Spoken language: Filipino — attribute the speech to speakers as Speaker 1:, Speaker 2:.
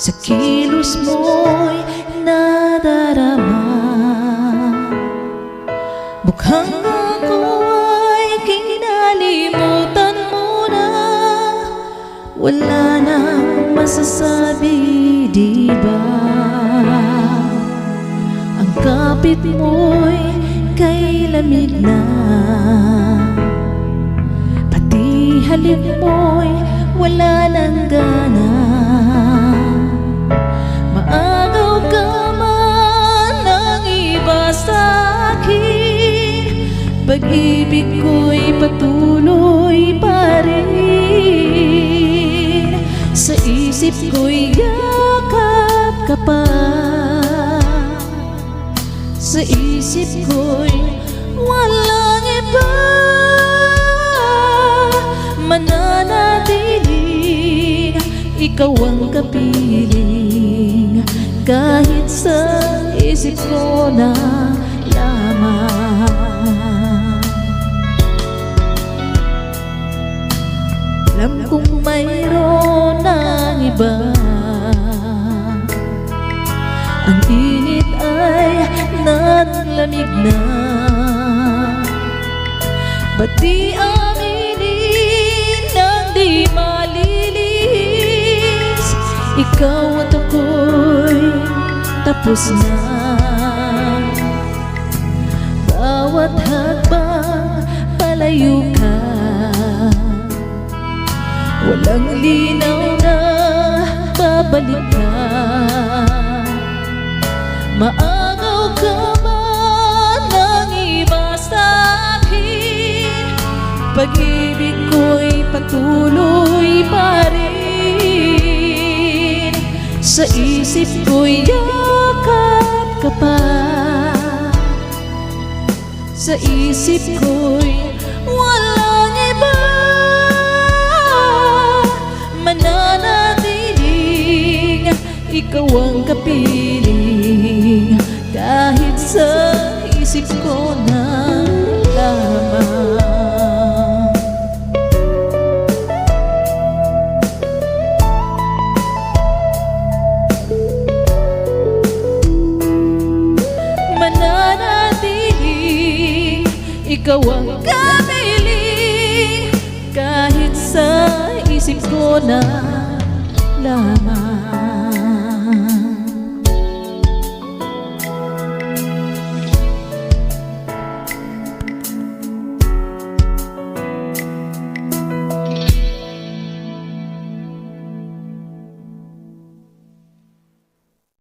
Speaker 1: Sa kilos mo'y nadarama. Mukhang ako ay kinalimutan mo na. Wala nang masasabi, di ba? Ang kapit mo'y kay lamig na Pag-ibig ko'y patuloy pa rin. Sa isip ko'y yakap ka pa. Sa isip ko'y walang iba. Mananatiling ikaw ang kapiling. Kahit sa isip ko na lamang iba. Ang init ay nanlamig na. Ba't di aminin ng di malilis? Ikaw at ako'y tapos na. Bawat hakbang palayo ka babalik ka Maagaw ka man ng iba sa akin. Pag-ibig ko'y patuloy pa rin. Sa isip ko'y yakap ka pa. Sa isip ko'y walang kapiling Kahit sa isip ko na lamang. Mananatiling ikaw ang kapiling Kahit sa isip ko na